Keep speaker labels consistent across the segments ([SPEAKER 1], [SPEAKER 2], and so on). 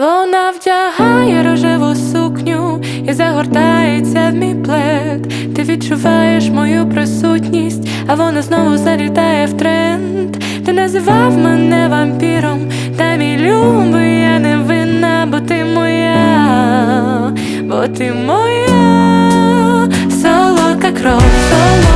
[SPEAKER 1] Вона вдягає рожеву сукню і загортається в мій плед. Ти відчуваєш мою присутність, а вона знову залітає в тренд. Ти називав мене вампіром, та мій любий, я не винна, бо ти моя, бо ти моя, солодка кров, солодка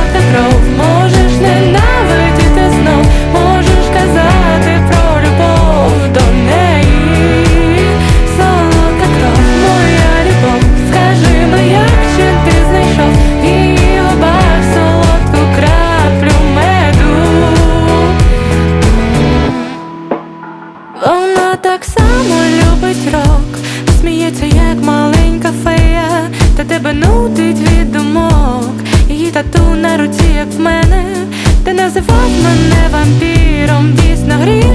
[SPEAKER 1] тату на руці, як в мене, ти називав мене вампіром, дійсно грішна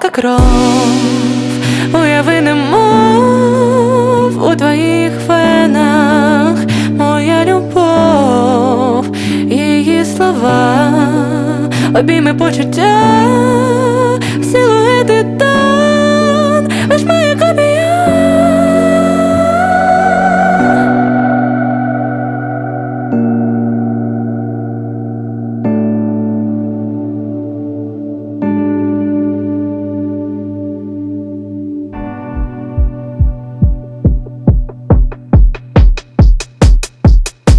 [SPEAKER 1] солодка кров, уяви немов у твоїх венах, моя любов, її слова, обійми почуття, силуети тон,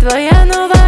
[SPEAKER 1] Твоя нова